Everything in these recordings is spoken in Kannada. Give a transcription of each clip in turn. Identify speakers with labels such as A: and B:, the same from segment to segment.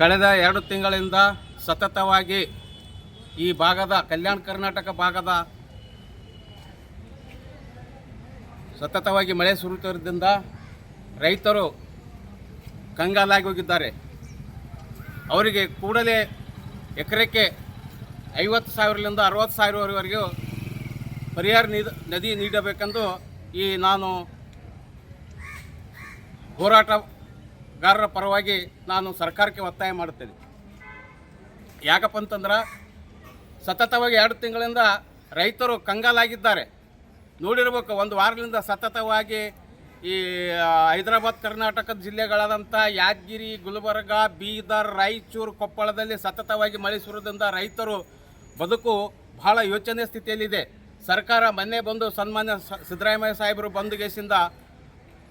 A: ಕಳೆದ ಎರಡು ತಿಂಗಳಿಂದ ಸತತವಾಗಿ ಈ ಭಾಗದ, ಕಲ್ಯಾಣ ಕರ್ನಾಟಕ ಭಾಗದ ಸತತವಾಗಿ ಮಳೆ ಸುರಿಯುತ್ತಿರೋದ್ರಿಂದ ರೈತರು ಕಂಗಾಲಾಗಿ ಹೋಗಿದ್ದಾರೆ. ಅವರಿಗೆ ಕೂಡಲೇ ಎಕರೆಕ್ಕೆ ಐವತ್ತು ಸಾವಿರದಿಂದ ಅರವತ್ತು ಸಾವಿರವರೆಗೂ ಪರಿಹಾರ ನದಿ ನೀಡಬೇಕೆಂದು ಈ ನಾನು ಹೋರಾಟಗಾರರ ಪರವಾಗಿ ನಾನು ಸರ್ಕಾರಕ್ಕೆ ಒತ್ತಾಯ ಮಾಡುತ್ತೇನೆ. ಯಾಕಪ್ಪ ಅಂತಂದ್ರೆ ಸತತವಾಗಿ ಎರಡು ತಿಂಗಳಿಂದ ರೈತರು ಕಂಗಾಲಾಗಿದ್ದಾರೆ. ನೋಡಿರ್ಬೇಕು, ಒಂದು ವಾರದಿಂದ ಸತತವಾಗಿ ಈ ಹೈದರಾಬಾದ್, ಕರ್ನಾಟಕದ ಜಿಲ್ಲೆಗಳಾದಂಥ ಯಾದಗಿರಿ, ಗುಲ್ಬರ್ಗ, ಬೀದರ್, ರಾಯಚೂರು, ಕೊಪ್ಪಳದಲ್ಲಿ ಸತತವಾಗಿ ಮಳೆ ಸುರಿದ್ರಿಂದ ರೈತರು ಬದುಕು ಬಹಳ ಯೋಚನೆ ಸ್ಥಿತಿಯಲ್ಲಿದೆ. ಸರ್ಕಾರ ಮೊನ್ನೆ ಬಂದು ಸನ್ಮಾನ್ಯ ಸಿದ್ದರಾಮಯ್ಯ ಸಾಹೇಬರು ಬಂದು ಗೆಸಿಂದ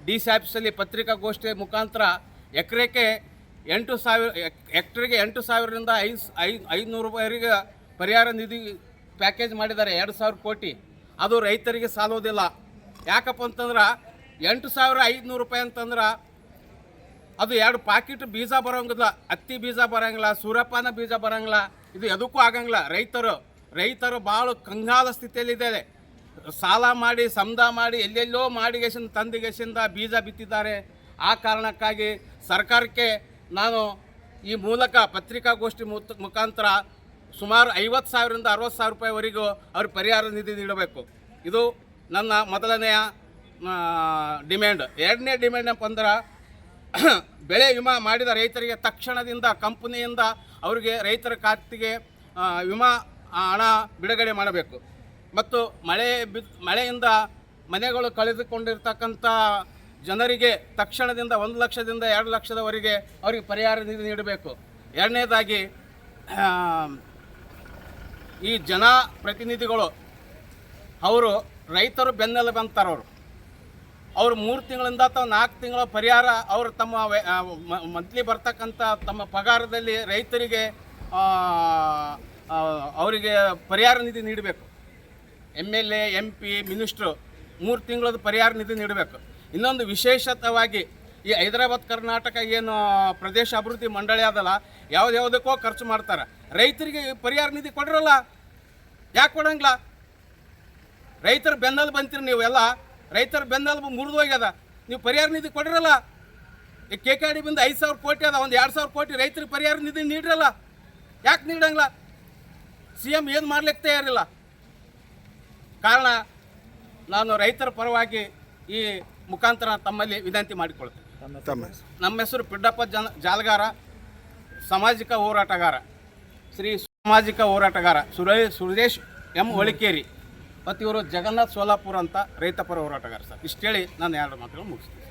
A: ಡಿ ಸಿ ಆಫೀಸಲ್ಲಿ ಪತ್ರಿಕಾಗೋಷ್ಠಿಯ ಮುಖಾಂತರ ಎಕರೆಗೆ ಎಂಟು ಸಾವಿರ ಎಕ್ಟ್ರಿಗೆ ಎಂಟು ಸಾವಿರದಿಂದ ಐದು ಐದು, ಐದುನೂರು ರೂಪಾಯಿವರೆಗೆ ಪರಿಹಾರ ನಿಧಿ ಪ್ಯಾಕೇಜ್ ಮಾಡಿದ್ದಾರೆ, ಎರಡು ಸಾವಿರ ಕೋಟಿ. ಅದು ರೈತರಿಗೆ ಸಾಲೋದಿಲ್ಲ. ಯಾಕಪ್ಪ ಅಂತಂದ್ರೆ ಎಂಟು ಸಾವಿರ ಐದುನೂರು ರೂಪಾಯಿ ಅಂತಂದ್ರೆ ಅದು ಎರಡು ಪಾಕಿಟ್ ಬೀಜ ಬರೋಂಗಿಲ್ಲ, ಹತ್ತಿ ಬೀಜ ಬರೋಂಗಿಲ್ಲ, ಸೂರ್ಯಪಾನ ಬೀಜ ಬರೋಂಗಿಲ್ಲ, ಇದು ಎದಕ್ಕೂ ಆಗಂಗಿಲ್ಲ. ರೈತರು ರೈತರು ಭಾಳ ಕಂಗಾಲ ಸ್ಥಿತಿಯಲ್ಲಿದ್ದಾರೆ ಸಾಲ ಮಾಡಿ ಸಮದ ಮಾಡಿ, ಎಲ್ಲೆಲ್ಲೋ ಮಾಡಿ ಗೆಸಿಂದ, ತಂದು ಗೆಸಿಂದ ಬೀಜ ಬಿತ್ತಿದ್ದಾರೆ. ಆ ಕಾರಣಕ್ಕಾಗಿ ಸರ್ಕಾರಕ್ಕೆ ನಾನು ಈ ಮೂಲಕ ಪತ್ರಿಕಾಗೋಷ್ಠಿ ಮುಖಾಂತರ ಸುಮಾರು ಐವತ್ತು ಸಾವಿರದಿಂದ ಅರವತ್ತು ಸಾವಿರ ರೂಪಾಯಿವರೆಗೂ ಅವ್ರಿಗೆ ಪರಿಹಾರ ನಿಧಿ ನೀಡಬೇಕು. ಇದು ನನ್ನ ಮೊದಲನೆಯ ಡಿಮ್ಯಾಂಡ್. ಎರಡನೇ ಡಿಮ್ಯಾಂಡ್ ಅಂದ್ರೆ ಬೆಳೆ ವಿಮಾ ಮಾಡಿದ ರೈತರಿಗೆ ತಕ್ಷಣದಿಂದ ಕಂಪನಿಯಿಂದ ಅವರಿಗೆ ರೈತರ ಖಾತೆಗೆ ವಿಮಾ ಹಣ ಬಿಡುಗಡೆ ಮಾಡಬೇಕು. ಮತ್ತು ಮಳೆ ಬಿ ಮಳೆಯಿಂದ ಮನೆಗಳು ಕಳೆದುಕೊಂಡಿರ್ತಕ್ಕಂಥ ಜನರಿಗೆ ತಕ್ಷಣದಿಂದ ಒಂದು ಲಕ್ಷದಿಂದ ಎರಡು ಲಕ್ಷದವರೆಗೆ ಅವರಿಗೆ ಪರಿಹಾರ ನಿಧಿ ನೀಡಬೇಕು. ಎರಡನೇದಾಗಿ ಈ ಜನ ಪ್ರತಿನಿಧಿಗಳು, ಅವರು ರೈತರು ಬೆನ್ನೆಲುಬು ಅಂತಾರೆ ಅವರು. ಮೂರು ತಿಂಗಳಿಂದ ಅಥವಾ ನಾಲ್ಕು ತಿಂಗಳ ಪರಿಹಾರ ಅವರು ತಮ್ಮ ಮಂತ್ಲಿ ಬರ್ತಕ್ಕಂಥ ತಮ್ಮ ಪಗಾರದಲ್ಲಿ ರೈತರಿಗೆ ಅವರಿಗೆ ಪರಿಹಾರ ನಿಧಿ ನೀಡಬೇಕು. M L A, M P, minister ಮೂರು ತಿಂಗಳದ ಪರಿಹಾರ ನಿಧಿ ನೀಡಬೇಕು. ಇನ್ನೊಂದು ವಿಶೇಷತವಾಗಿ ಈ ಹೈದರಾಬಾದ್ ಕರ್ನಾಟಕ ಏನು ಪ್ರದೇಶ ಅಭಿವೃದ್ಧಿ ಮಂಡಳಿ ಅದಲ್ಲ ಯಾವುದ್ಯಾವುದಕ್ಕೋ ಖರ್ಚು ಮಾಡ್ತಾರೆ. ರೈತರಿಗೆ ಪರಿಹಾರ ನಿಧಿ ಕೊಡಿರಲ್ಲ? ಯಾಕೆ ಕೊಡಂಗಿಲ್ಲ? ರೈತರ ಬೆನ್ನಲ್ಲಿ ಬಂತೀರಿ ನೀವು ಎಲ್ಲ ರೈತರ ಬೆನ್ನಲ್ಲಿ ಮುರಿದು ಹೋಗ್ಯದ. ನೀವು ಪರಿಹಾರ ನಿಧಿ ಕೊಡಿರಲ್ಲ? ಈ ಕೆ ಕೆ ಡಿ ಬಂದು ಐದು ಸಾವಿರ ಕೋಟಿ ಅದ, ಒಂದು ಎರಡು ಸಾವಿರ ಕೋಟಿ ರೈತರಿಗೆ ಪರಿಹಾರ ನಿಧಿ ನೀಡ್ರಲ್ಲ? ಯಾಕೆ ನೀಡಂಗಿಲ್ಲ? ಸಿ ಎಂ ಏನು ಮಾಡ್ಲಿಕ್ಕೆ ತಯಾರಿಲ್ಲ? ಕಾರಣ, ನಾನು ರೈತರ ಪರವಾಗಿ ಈ ಮುಖಾಂತರ ತಮ್ಮಲ್ಲಿ ವಿನಂತಿ ಮಾಡಿಕೊಳ್ತೇವೆ
B: ತಮ್ಮ ಹೆಸರು.
A: ನಮ್ಮ ಹೆಸರು ಪಿಡ್ಡಪ್ಪ ಜನ ಜಾಲಗಾರ ಸಾಮಾಜಿಕ ಹೋರಾಟಗಾರ ಶ್ರೀ ಸಾಮಾಜಿಕ ಹೋರಾಟಗಾರ ಸುರೇಶ್ ಸುರೇಶ್ ಎಂ ಹೊಳಿಕೇರಿ ಮತ್ತು ಇವರು ಜಗನ್ನಾಥ್ ಸೋಲಾಪುರ ಅಂತ ರೈತಪರ ಹೋರಾಟಗಾರ ಸರ್. ಇಷ್ಟೇಳಿ ನಾನು ಎರಡು ಮಾತುಗಳು ಮುಗಿಸ್ತೀನಿ.